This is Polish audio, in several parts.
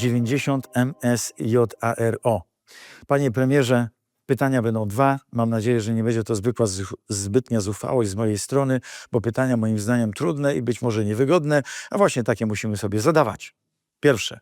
90 MSJARO. Panie premierze, pytania będą dwa. Mam nadzieję, że nie będzie to zwykła zbytnia zuchwałość z mojej strony, bo pytania moim zdaniem trudne i być może niewygodne, a właśnie takie musimy sobie zadawać. Pierwsze.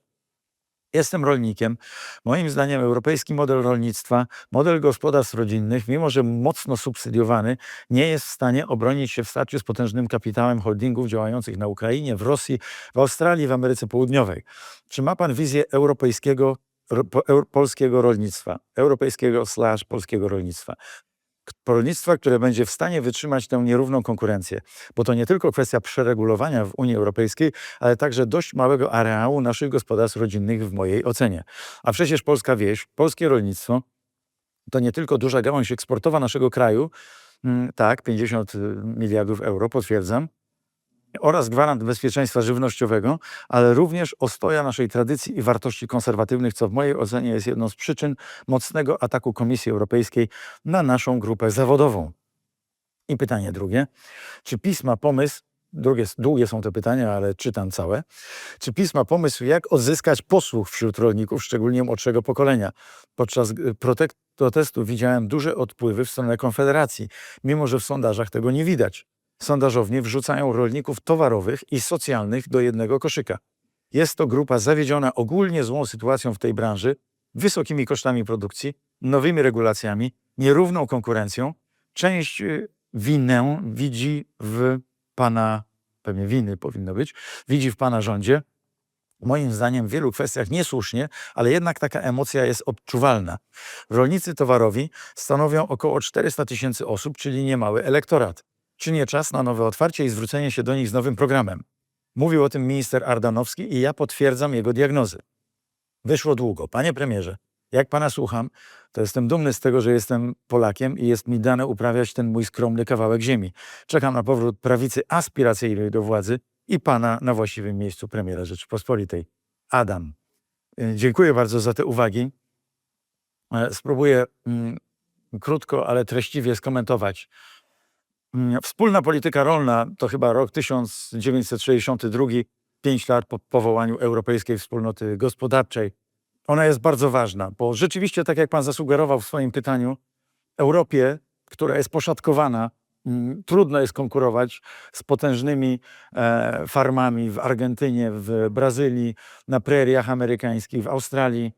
Jestem rolnikiem. Moim zdaniem europejski model rolnictwa, model gospodarstw rodzinnych, mimo że mocno subsydiowany, nie jest w stanie obronić się w starciu z potężnym kapitałem holdingów działających na Ukrainie, w Rosji, w Australii, w Ameryce Południowej. Czy ma pan wizję europejskiego, ro, po- eur, polskiego rolnictwa, europejskiego slash polskiego rolnictwa? Rolnictwa, które będzie w stanie wytrzymać tę nierówną konkurencję, bo to nie tylko kwestia przeregulowania w Unii Europejskiej, ale także dość małego areału naszych gospodarstw rodzinnych w mojej ocenie. A przecież polska wieś, polskie rolnictwo to nie tylko duża gałąź eksportowa naszego kraju, mm, tak, 50 miliardów euro, potwierdzam, oraz gwarant bezpieczeństwa żywnościowego, ale również ostoja naszej tradycji i wartości konserwatywnych, co w mojej ocenie jest jedną z przyczyn mocnego ataku Komisji Europejskiej na naszą grupę zawodową. I pytanie drugie. Czy PiS ma pomysł, drugie, długie są te pytania, ale czytam całe, czy PiS ma pomysł, jak odzyskać posłuch wśród rolników, szczególnie młodszego pokolenia? Podczas y, protestu widziałem duże odpływy w stronę Konfederacji, mimo że w sondażach tego nie widać. Sondażownie wrzucają rolników towarowych i socjalnych do jednego koszyka. Jest to grupa zawiedziona ogólnie złą sytuacją w tej branży, wysokimi kosztami produkcji, nowymi regulacjami, nierówną konkurencją. Część y, winę widzi w pana, pewnie winy powinno być, widzi w pana rządzie. Moim zdaniem w wielu kwestiach niesłusznie, ale jednak taka emocja jest odczuwalna. Rolnicy towarowi stanowią około 400 tysięcy osób, czyli niemały elektorat. Czy nie czas na nowe otwarcie i zwrócenie się do nich z nowym programem? Mówił o tym minister Ardanowski i ja potwierdzam jego diagnozy. Wyszło długo. Panie premierze, jak pana słucham, to jestem dumny z tego, że jestem Polakiem i jest mi dane uprawiać ten mój skromny kawałek ziemi. Czekam na powrót prawicy aspiracyjnej do władzy i pana na właściwym miejscu premiera Rzeczypospolitej. Adam. Y, Dziękuję bardzo za te uwagi. E, Spróbuję mm, krótko, ale treściwie skomentować. Mm, Wspólna polityka rolna to chyba rok 1962, pięć lat po powołaniu Europejskiej Wspólnoty Gospodarczej. Ona jest bardzo ważna, bo rzeczywiście, tak jak pan zasugerował w swoim pytaniu, Europie, która jest poszatkowana, mm, trudno jest konkurować z potężnymi e, farmami w Argentynie, w Brazylii, na preriach amerykańskich, w Australii,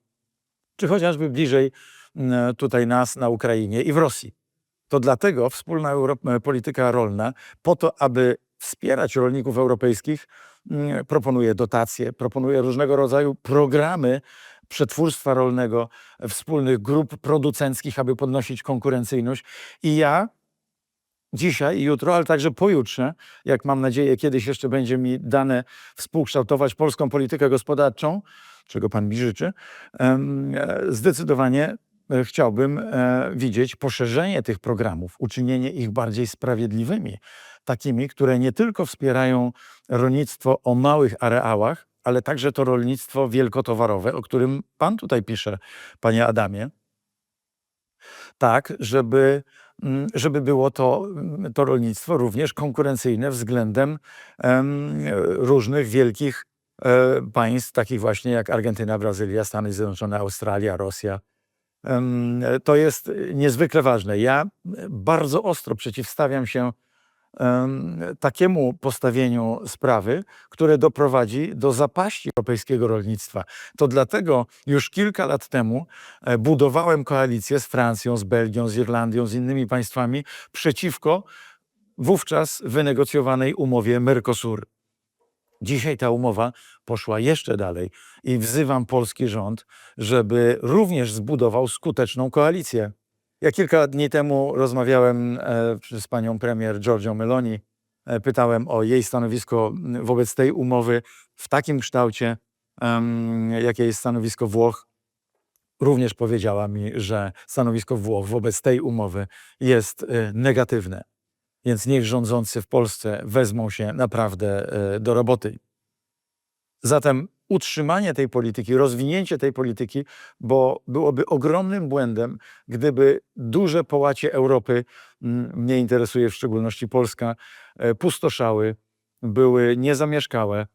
czy chociażby bliżej mm, tutaj nas na Ukrainie i w Rosji. To dlatego wspólna Euro- e, polityka rolna, po to, aby wspierać rolników europejskich, mm, proponuje dotacje, proponuje różnego rodzaju programy przetwórstwa rolnego, wspólnych grup producenckich, aby podnosić konkurencyjność. I ja dzisiaj jutro, ale także pojutrze, jak mam nadzieję kiedyś jeszcze będzie mi dane współkształtować polską politykę gospodarczą, czego pan mi życzy, e, zdecydowanie chciałbym e, widzieć poszerzenie tych programów, uczynienie ich bardziej sprawiedliwymi, takimi, które nie tylko wspierają rolnictwo o małych areałach, ale także to rolnictwo wielkotowarowe, o którym pan tutaj pisze, panie Adamie, tak, żeby, mm, żeby było to, mm, to rolnictwo również konkurencyjne względem em, różnych wielkich e, państw, takich właśnie jak Argentyna, Brazylia, Stany Zjednoczone, Australia, Rosja. To jest niezwykle ważne. Ja bardzo ostro przeciwstawiam się em, takiemu postawieniu sprawy, które doprowadzi do zapaści europejskiego rolnictwa. To dlatego już kilka lat temu e, budowałem koalicję z Francją, z Belgią, z Irlandią, z innymi państwami przeciwko wówczas wynegocjowanej umowie Mercosur. Dzisiaj ta umowa poszła jeszcze dalej i wzywam polski rząd, żeby również zbudował skuteczną koalicję. Ja kilka dni temu rozmawiałem e, z panią premier Giorgio Meloni. E, pytałem o jej stanowisko wobec tej umowy w takim kształcie, jakie jest stanowisko Włoch. Również powiedziała mi, że stanowisko Włoch wobec tej umowy jest e, negatywne. Więc niech rządzący w Polsce wezmą się naprawdę e, do roboty. Zatem utrzymanie tej polityki, rozwinięcie tej polityki, bo byłoby ogromnym błędem, gdyby duże połacie Europy, mnie interesuje w szczególności Polska, e, pustoszały, były niezamieszkałe,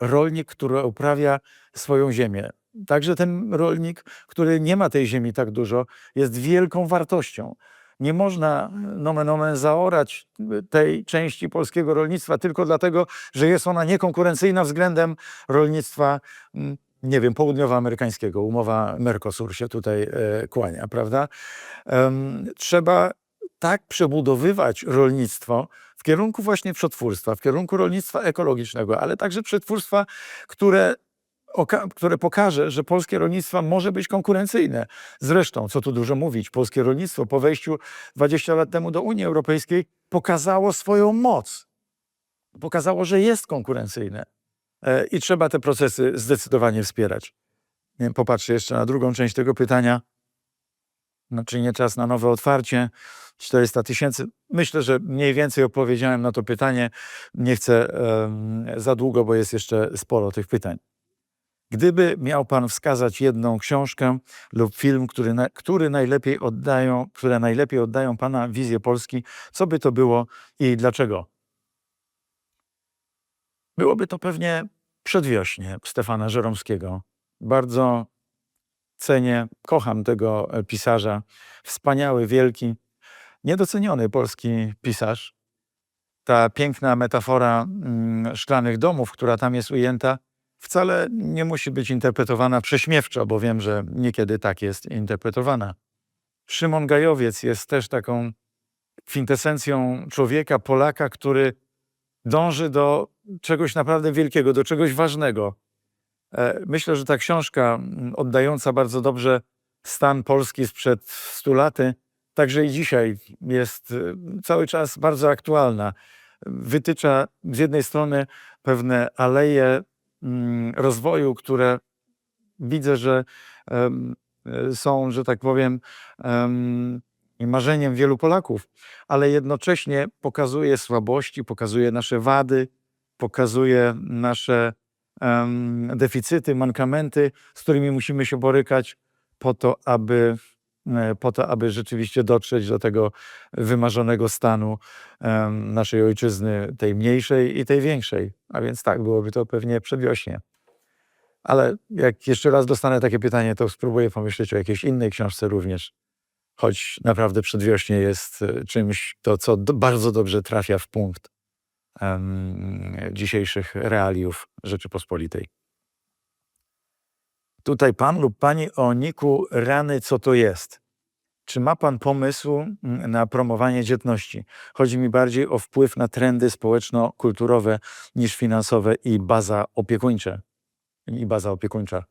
rolnik, który uprawia swoją ziemię. Także ten rolnik, który nie ma tej ziemi tak dużo, jest wielką wartością. Nie można nomen omen zaorać tej części polskiego rolnictwa tylko dlatego, że jest ona niekonkurencyjna względem rolnictwa, mm, nie wiem, południowoamerykańskiego. Umowa Mercosur się tutaj e, kłania, prawda? Trzeba tak przebudowywać rolnictwo w kierunku właśnie przetwórstwa, w kierunku rolnictwa ekologicznego, ale także przetwórstwa, które, które pokaże, że polskie rolnictwo może być konkurencyjne. Zresztą, co tu dużo mówić, polskie rolnictwo po wejściu 20 lat temu do Unii Europejskiej pokazało swoją moc. Pokazało, że jest konkurencyjne. E, I trzeba te procesy zdecydowanie wspierać. Popatrzę jeszcze na drugą część tego pytania. No, czy nie czas na nowe otwarcie? 400 tysięcy. Myślę, że mniej więcej odpowiedziałem na to pytanie. Nie chcę em, za długo, bo jest jeszcze sporo tych pytań. Gdyby miał Pan wskazać jedną książkę lub film, który, który najlepiej oddają, które najlepiej oddają Pana wizję Polski, co by to było i dlaczego? Byłoby to pewnie Przedwiośnie Stefana Żeromskiego. Bardzo cenię, kocham tego e, pisarza. Wspaniały, wielki, niedoceniony polski pisarz. Ta piękna metafora mm, szklanych domów, która tam jest ujęta, wcale nie musi być interpretowana prześmiewczo, bo wiem, że niekiedy tak jest interpretowana. Szymon Gajowiec jest też taką kwintesencją człowieka, Polaka, który dąży do czegoś naprawdę wielkiego, do czegoś ważnego. E, Myślę, że ta książka oddająca bardzo dobrze stan Polski sprzed 100 laty, także i dzisiaj jest y, cały czas bardzo aktualna. Wytycza z jednej strony pewne aleje rozwoju, które widzę, że y, są, że tak powiem, em, marzeniem wielu Polaków, ale jednocześnie pokazuje słabości, pokazuje nasze wady, pokazuje nasze deficyty, mankamenty, z którymi musimy się borykać po to, aby, e, po to, aby rzeczywiście dotrzeć do tego wymarzonego stanu naszej ojczyzny, tej mniejszej i tej większej. A więc tak, byłoby to pewnie przedwiośnie. Ale jak jeszcze raz dostanę takie pytanie, to spróbuję pomyśleć o jakiejś innej książce również. Choć naprawdę przedwiośnie jest e, czymś, to co do, bardzo dobrze trafia w punkt em, dzisiejszych realiów Rzeczypospolitej. Tutaj pan lub pani o niku rany, co to jest? Czy ma pan pomysł mm, na promowanie dzietności? Chodzi mi bardziej o wpływ na trendy społeczno-kulturowe niż finansowe i baza opiekuńcze. I baza opiekuńcza.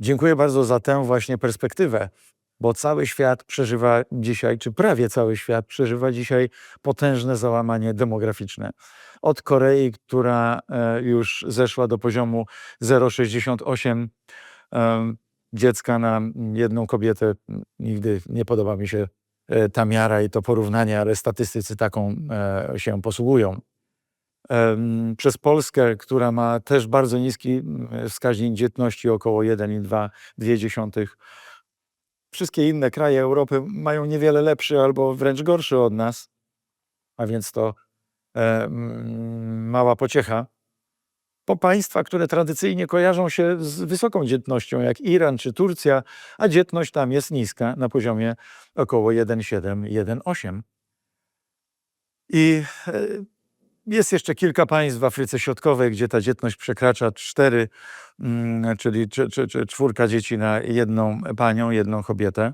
Dziękuję bardzo za tę właśnie perspektywę, bo cały świat przeżywa dzisiaj, czy prawie cały świat przeżywa dzisiaj potężne załamanie demograficzne. Od Korei, która e, już zeszła do poziomu 0,68 em, dziecka na jedną kobietę. Nigdy nie podoba mi się e, ta miara i to porównanie, ale statystycy taką e, się posługują. Przez Polskę, która ma też bardzo niski wskaźnik dzietności, około 1,2 Wszystkie inne kraje Europy mają niewiele lepszy albo wręcz gorszy od nas, a więc to e, mm, mała pociecha. Po państwa, które tradycyjnie kojarzą się z wysoką dzietnością, jak Iran czy Turcja, a dzietność tam jest niska, na poziomie około 1,7-1,8. I e, jest jeszcze kilka państw w Afryce Środkowej, gdzie ta dzietność przekracza 4, mm, czyli czy, czy, czy czwórka dzieci na jedną panią, jedną kobietę.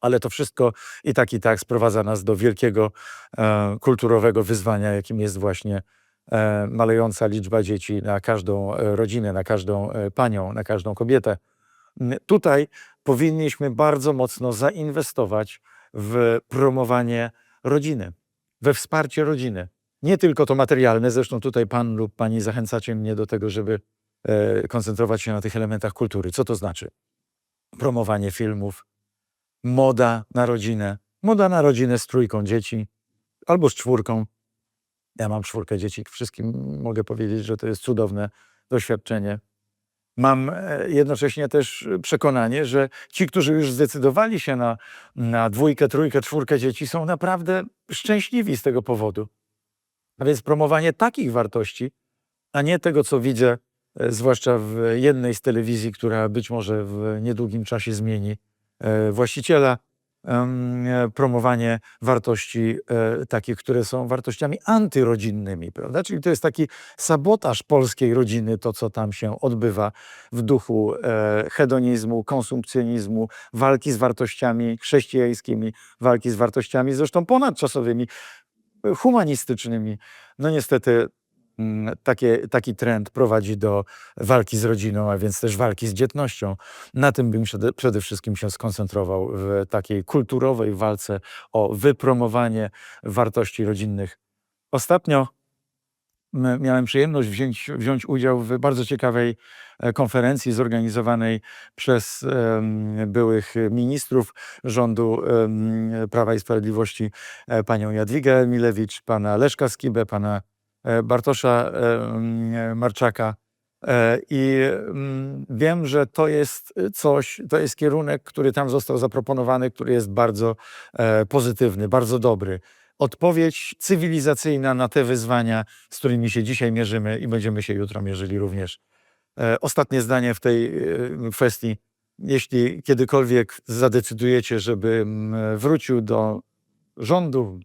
Ale to wszystko i tak, i tak sprowadza nas do wielkiego e, kulturowego wyzwania, jakim jest właśnie e, malejąca liczba dzieci na każdą e, rodzinę, na każdą e, panią, na każdą kobietę. N- Tutaj powinniśmy bardzo mocno zainwestować w promowanie rodziny, we wsparcie rodziny. Nie tylko to materialne, zresztą tutaj pan lub pani zachęcacie mnie do tego, żeby e, koncentrować się na tych elementach kultury. Co to znaczy? Promowanie filmów, moda na rodzinę, moda na rodzinę z trójką dzieci albo z czwórką. Ja mam czwórkę dzieci, wszystkim mogę powiedzieć, że to jest cudowne doświadczenie. Mam e, jednocześnie też przekonanie, że ci, którzy już zdecydowali się na, na dwójkę, trójkę, czwórkę dzieci, są naprawdę szczęśliwi z tego powodu. A więc promowanie takich wartości a nie tego, co widzę, e, zwłaszcza w jednej z telewizji, która być może w niedługim czasie zmieni e, właściciela, e, promowanie wartości takich, które są wartościami antyrodzinnymi, prawda? Czyli to jest taki sabotaż polskiej rodziny, to co tam się odbywa w duchu hedonizmu, konsumpcjonizmu, walki z wartościami chrześcijańskimi, walki z wartościami zresztą ponadczasowymi, humanistycznymi. No niestety mm, takie, taki trend prowadzi do walki z rodziną, a więc też walki z dzietnością. Na tym bym przede, wszystkim się skoncentrował w takiej kulturowej walce o wypromowanie wartości rodzinnych. Ostatnio miałem przyjemność wziąć, wziąć udział w bardzo ciekawej e, konferencji zorganizowanej przez byłych ministrów rządu Prawa i Sprawiedliwości, e, panią Jadwigę Emilewicz, pana Leszka Skibę, pana e, Bartosza Marczaka. I wiem, że to jest coś, to jest kierunek, który tam został zaproponowany, który jest bardzo pozytywny, bardzo dobry. Odpowiedź cywilizacyjna na te wyzwania, z którymi się dzisiaj mierzymy i będziemy się jutro mierzyli również. E, Ostatnie zdanie w tej e, kwestii. Jeśli kiedykolwiek zadecydujecie, żebym e, wrócił do rządu,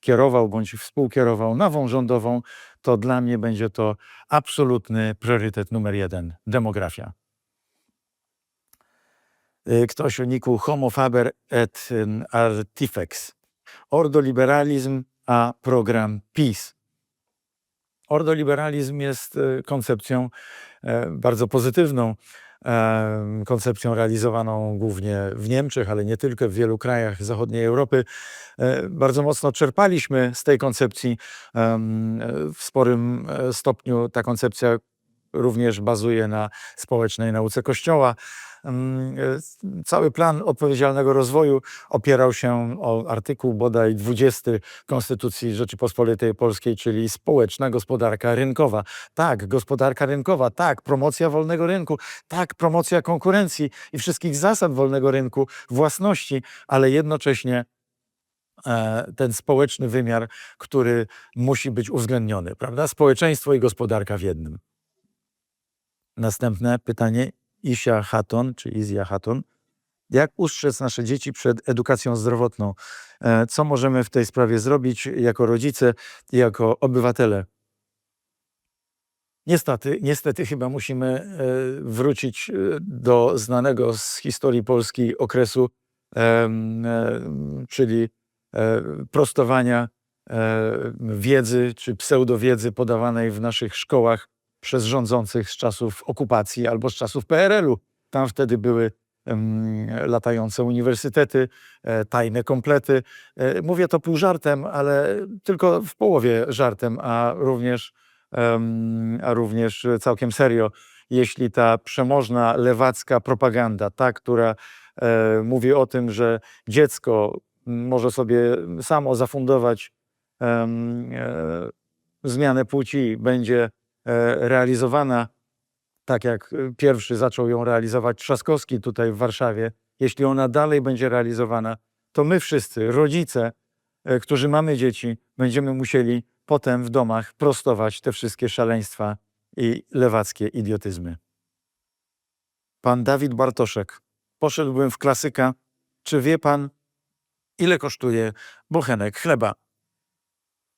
kierował bądź współkierował nową rządową, to dla mnie będzie to absolutny priorytet numer jeden demografia. Ktoś unikł homo faber et artifex. Ordoliberalizm a program PiS. Ordoliberalizm jest y, koncepcją e, bardzo pozytywną, em, koncepcją realizowaną głównie w Niemczech, ale nie tylko, w wielu krajach zachodniej Europy. E, Bardzo mocno czerpaliśmy z tej koncepcji. e, W sporym e, stopniu ta koncepcja również bazuje na społecznej nauce Kościoła. E, Cały plan odpowiedzialnego rozwoju opierał się o artykuł bodaj 20 Konstytucji Rzeczypospolitej Polskiej, czyli społeczna gospodarka rynkowa. Tak, gospodarka rynkowa, tak, promocja wolnego rynku, tak, promocja konkurencji i wszystkich zasad wolnego rynku, własności, ale jednocześnie e, ten społeczny wymiar, który musi być uwzględniony, prawda? Społeczeństwo i gospodarka w jednym. Następne pytanie. Isia Hatton, czy Izja Hatton. Jak ustrzec nasze dzieci przed edukacją zdrowotną? E, Co możemy w tej sprawie zrobić jako rodzice jako obywatele? Niestety, niestety chyba musimy e, wrócić e, do znanego z historii Polski okresu, czyli prostowania wiedzy czy pseudowiedzy podawanej w naszych szkołach przez rządzących z czasów okupacji albo z czasów PRL-u. Tam wtedy były latające uniwersytety, e, tajne komplety. E, Mówię to pół żartem, ale tylko w połowie żartem, a również, a również całkiem serio. Jeśli ta przemożna lewacka propaganda, ta, która e, mówi o tym, że dziecko może sobie samo zafundować zmianę płci, będzie realizowana tak jak y, pierwszy zaczął ją realizować Trzaskowski tutaj w Warszawie, jeśli ona dalej będzie realizowana, to my wszyscy, rodzice, e, którzy mamy dzieci, będziemy musieli potem w domach prostować te wszystkie szaleństwa i lewackie idiotyzmy. Pan Dawid Bartoszek. Poszedłbym w klasyka. Czy wie pan, ile kosztuje bochenek chleba?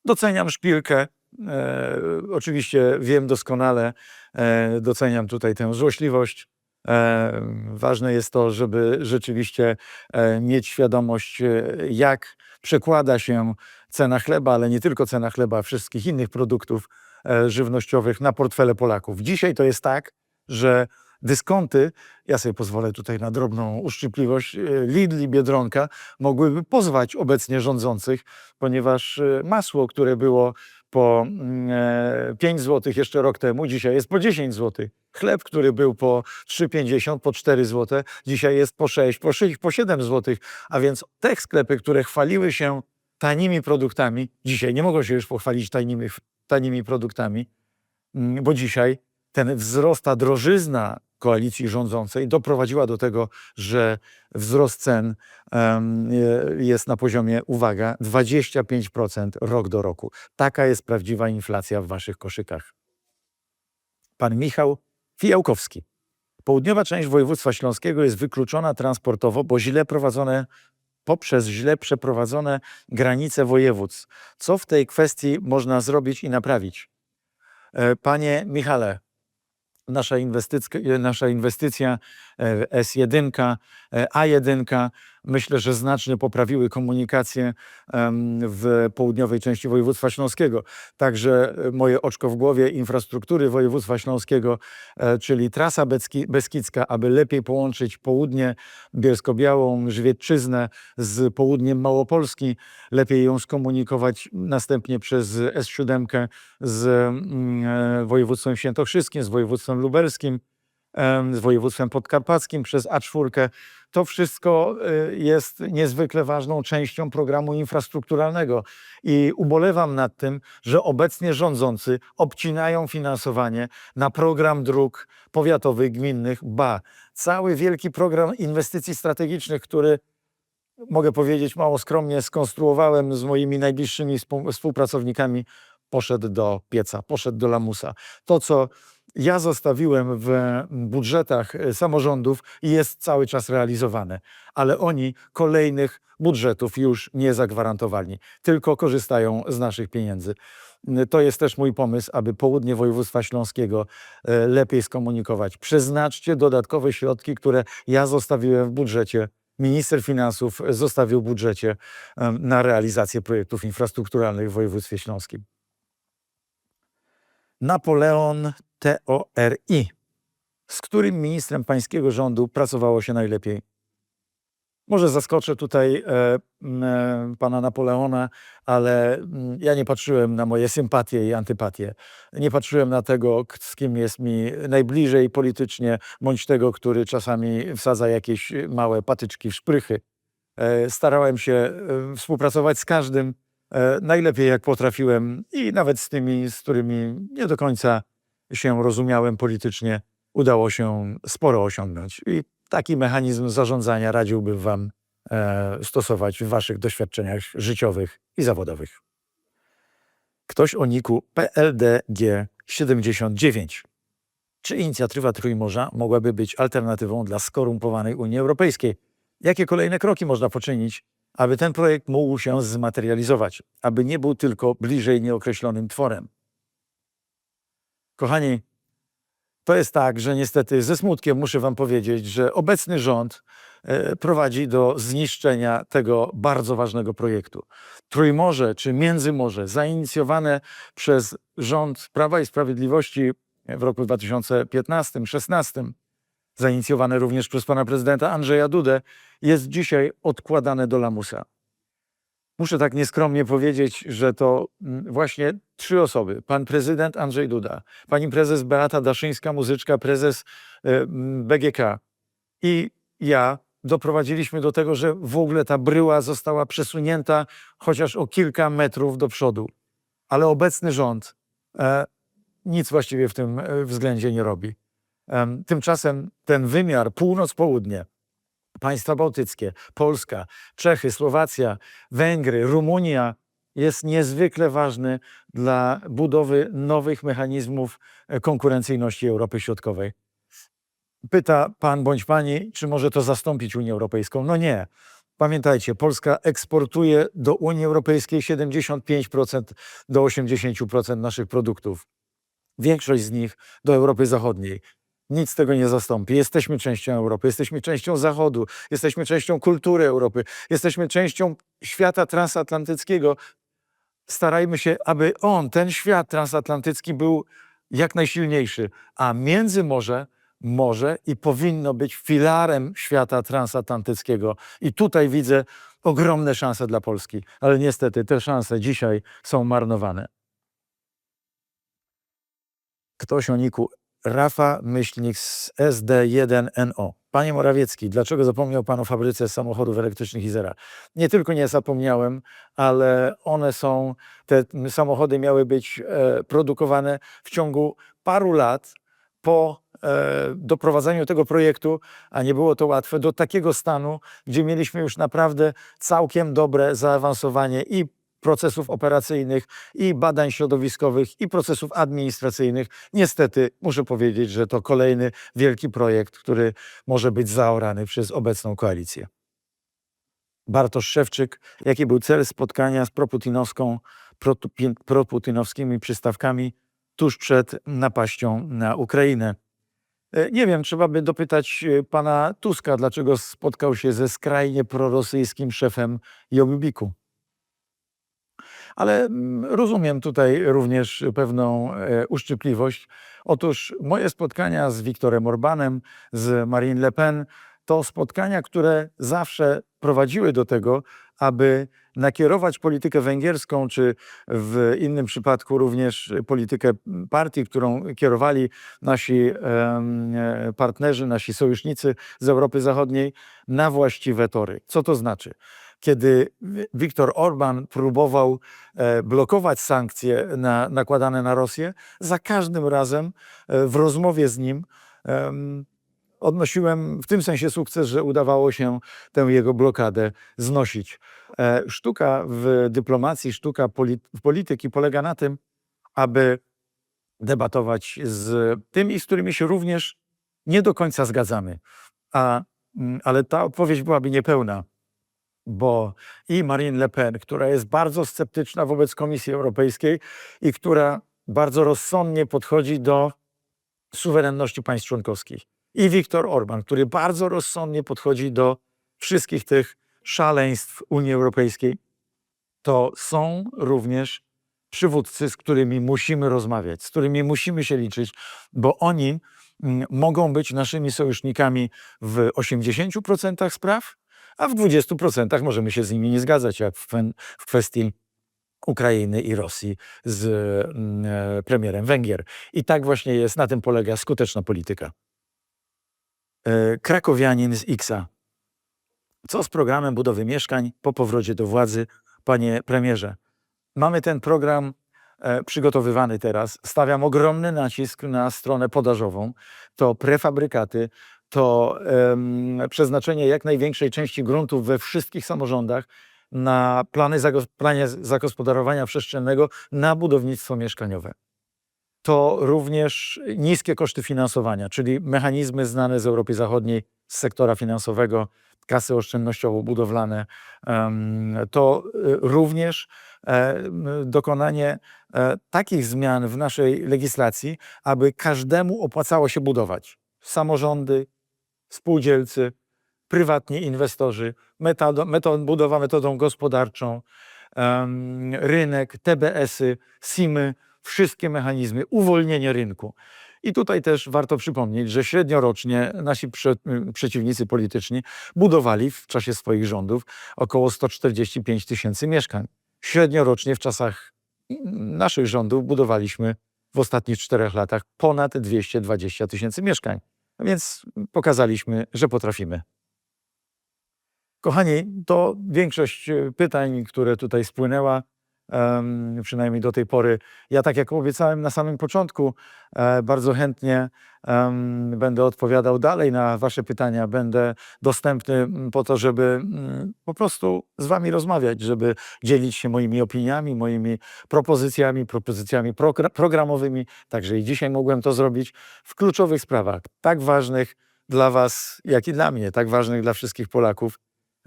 Doceniam szpilkę. E, oczywiście wiem doskonale, e, doceniam tutaj tę złośliwość. E, ważne jest to, żeby rzeczywiście e, mieć świadomość, e, jak przekłada się cena chleba, ale nie tylko cena chleba, wszystkich innych produktów e, żywnościowych na portfele Polaków. Dzisiaj to jest tak, że dyskonty, ja sobie pozwolę tutaj na drobną uszczypliwość, e, Lidl i Biedronka mogłyby pozwać obecnie rządzących, ponieważ e, masło, które było po mm, e, 5 zł jeszcze rok temu, dzisiaj jest po 10 zł. Chleb, który był po 3,50, po 4 zł, dzisiaj jest po 6, po 6, po 7 zł. A więc te sklepy, które chwaliły się tanimi produktami, dzisiaj nie mogą się już pochwalić tanimi, tanimi produktami, mm, bo dzisiaj ten wzrost, ta drożyzna koalicji rządzącej doprowadziła do tego, że wzrost cen jest na poziomie, uwaga, 25% rok do roku. Taka jest prawdziwa inflacja w waszych koszykach. pan Michał Fijałkowski. Południowa część województwa śląskiego jest wykluczona transportowo, bo źle prowadzone poprzez źle przeprowadzone granice województw. Co w tej kwestii można zrobić i naprawić? E, Panie Michale, nasza, inwestycka- nasza inwestycja S1, e, A1 myślę, że znacznie poprawiły komunikację w południowej części województwa śląskiego. Także e, moje oczko w głowie infrastruktury województwa śląskiego, e, czyli trasa Beskidzka, aby lepiej połączyć południe Bielsko-Białą, Żywiecczyznę z południem Małopolski, lepiej ją skomunikować następnie przez S7 z mm, e, województwem świętokrzyskim, z województwem lubelskim, z województwem podkarpackim przez A4. To wszystko y, jest niezwykle ważną częścią programu infrastrukturalnego i ubolewam nad tym, że obecnie rządzący obcinają finansowanie na program dróg powiatowych, gminnych, ba, cały wielki program inwestycji strategicznych, który mogę powiedzieć mało skromnie skonstruowałem z moimi najbliższymi współ- współpracownikami, poszedł do pieca, poszedł do lamusa. To, co ja zostawiłem w budżetach e, samorządów jest cały czas realizowane, ale oni kolejnych budżetów już nie zagwarantowali, tylko korzystają z naszych pieniędzy. To jest też mój pomysł, aby południe województwa śląskiego e, lepiej skomunikować. Przeznaczcie dodatkowe środki, które ja zostawiłem w budżecie. Minister finansów zostawił w budżecie na realizację projektów infrastrukturalnych w województwie śląskim. Napoleon TORI. Z którym ministrem pańskiego rządu pracowało się najlepiej? Może zaskoczę tutaj e, m, e, pana Napoleona, ale mm, ja nie patrzyłem na moje sympatie i antypatie. Nie patrzyłem na tego, z kim jest mi najbliżej politycznie, bądź tego, który czasami wsadza jakieś małe patyczki w szprychy. E, Starałem się e, współpracować z każdym najlepiej jak potrafiłem i nawet z tymi, z którymi nie do końca się rozumiałem politycznie, udało się sporo osiągnąć. I taki mechanizm zarządzania radziłbym Wam e, stosować w Waszych doświadczeniach życiowych i zawodowych. Ktoś o niku PLDG 79. Czy inicjatywa Trójmorza mogłaby być alternatywą dla skorumpowanej Unii Europejskiej? Jakie kolejne kroki można poczynić, aby ten projekt mógł się zmaterializować, aby nie był tylko bliżej nieokreślonym tworem? Kochani, to jest tak, że niestety ze smutkiem muszę Wam powiedzieć, że obecny rząd e, prowadzi do zniszczenia tego bardzo ważnego projektu. Trójmorze czy Międzymorze, zainicjowane przez rząd Prawa i Sprawiedliwości w roku 2015-16, zainicjowane również przez pana prezydenta Andrzeja Dudę, jest dzisiaj odkładane do lamusa. Muszę tak nieskromnie powiedzieć, że to mm, właśnie trzy osoby. Pan prezydent Andrzej Duda, pani prezes Beata Daszyńska, muzyczka, prezes e, mm, BGK i ja doprowadziliśmy do tego, że w ogóle ta bryła została przesunięta chociaż o kilka metrów do przodu. Ale obecny rząd e, nic właściwie w tym e, względzie nie robi. Em, Tymczasem ten wymiar północ-południe, państwa bałtyckie, Polska, Czechy, Słowacja, Węgry, Rumunia jest niezwykle ważny dla budowy nowych mechanizmów e, konkurencyjności Europy Środkowej. Pyta pan bądź pani, czy może to zastąpić Unię Europejską? No nie. Pamiętajcie, Polska eksportuje do Unii Europejskiej 75% do 80% naszych produktów. Większość z nich do Europy Zachodniej. Nic tego nie zastąpi. Jesteśmy częścią Europy, jesteśmy częścią Zachodu, jesteśmy częścią kultury Europy, jesteśmy częścią świata transatlantyckiego. Starajmy się, aby on, ten świat transatlantycki był jak najsilniejszy, a Międzymorze może i powinno być filarem świata transatlantyckiego. I tutaj widzę ogromne szanse dla Polski, ale niestety te szanse dzisiaj są marnowane. Ktoś o niku Rafa Myślnik z SD1NO. Panie Morawiecki, dlaczego zapomniał Pan o fabryce samochodów elektrycznych Izera? Nie tylko nie zapomniałem, ale one są, te samochody miały być e, produkowane w ciągu paru lat po e, doprowadzeniu tego projektu, a nie było to łatwe, do takiego stanu, gdzie mieliśmy już naprawdę całkiem dobre zaawansowanie i procesów operacyjnych, i badań środowiskowych, i procesów administracyjnych. Niestety muszę powiedzieć, że to kolejny wielki projekt, który może być zaorany przez obecną koalicję. Bartosz Szewczyk, jaki był cel spotkania z proputinowską, proputinowskimi przystawkami tuż przed napaścią na Ukrainę? E, Nie wiem, trzeba by dopytać e, pana Tuska, dlaczego spotkał się ze skrajnie prorosyjskim szefem Jobbiku. Ale mm, rozumiem tutaj również pewną e, uszczypliwość. Otóż moje spotkania z Viktorem Orbanem, z Marine Le Pen, to spotkania, które zawsze prowadziły do tego, aby nakierować politykę węgierską, czy w innym przypadku również politykę partii, którą kierowali nasi e, partnerzy, nasi sojusznicy z Europy Zachodniej, na właściwe tory. Co to znaczy? Kiedy Viktor Orban próbował e, blokować sankcje na, nakładane na Rosję, za każdym razem e, w rozmowie z nim em, odnosiłem w tym sensie sukces, że udawało się tę jego blokadę znosić. E, Sztuka w dyplomacji, sztuka w polityki polega na tym, aby debatować z tymi, z którymi się również nie do końca zgadzamy. A, mm, ale ta odpowiedź byłaby niepełna, bo i Marine Le Pen, która jest bardzo sceptyczna wobec Komisji Europejskiej i która bardzo rozsądnie podchodzi do suwerenności państw członkowskich, i Viktor Orban, który bardzo rozsądnie podchodzi do wszystkich tych szaleństw Unii Europejskiej, to są również przywódcy, z którymi musimy rozmawiać, z którymi musimy się liczyć, bo oni mm, mogą być naszymi sojusznikami w 80% spraw, a w 20% możemy się z nimi nie zgadzać, jak w, w kwestii Ukrainy i Rosji z e, premierem Węgier. I tak właśnie jest, na tym polega skuteczna polityka. E, Krakowianin z Xa. Co z programem budowy mieszkań po powrocie do władzy, panie premierze? Mamy ten program e, przygotowywany teraz. Stawiam ogromny nacisk na stronę podażową. To prefabrykaty, to em, przeznaczenie jak największej części gruntów we wszystkich samorządach na plany zagos- planie zagospodarowania przestrzennego na budownictwo mieszkaniowe. To również niskie koszty finansowania, czyli mechanizmy znane z Europy Zachodniej, z sektora finansowego, kasy oszczędnościowo-budowlane. To y, również e, dokonanie e, takich zmian w naszej legislacji, aby każdemu opłacało się budować. Samorządy, spółdzielcy, prywatni inwestorzy, metodą, metodą, budowa metodą gospodarczą, em, rynek, TBS-y, SIM-y, wszystkie mechanizmy, uwolnienie rynku. I tutaj też warto przypomnieć, że średniorocznie nasi prze, przeciwnicy polityczni budowali w czasie swoich rządów około 145 tysięcy mieszkań. Średniorocznie w czasach naszych rządów budowaliśmy w ostatnich czterech latach ponad 220 tysięcy mieszkań. Więc pokazaliśmy, że potrafimy. Kochani, to większość e, pytań, które tutaj spłynęła, przynajmniej do tej pory. Ja, tak jak obiecałem na samym początku, e, bardzo chętnie będę odpowiadał dalej na Wasze pytania. Będę dostępny po to, żeby po prostu z Wami rozmawiać, żeby dzielić się moimi opiniami, moimi propozycjami, propozycjami progra- programowymi. Także i dzisiaj mogłem to zrobić w kluczowych sprawach, tak ważnych dla Was, jak i dla mnie, tak ważnych dla wszystkich Polaków,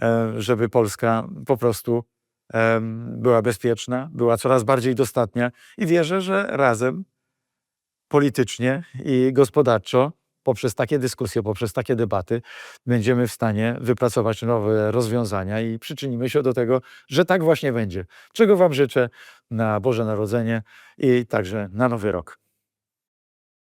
e, żeby Polska po prostu była bezpieczna, była coraz bardziej dostatnia i wierzę, że razem politycznie i gospodarczo poprzez takie dyskusje, poprzez takie debaty będziemy w stanie wypracować nowe rozwiązania i przyczynimy się do tego, że tak właśnie będzie. Czego Wam życzę na Boże Narodzenie i także na Nowy Rok.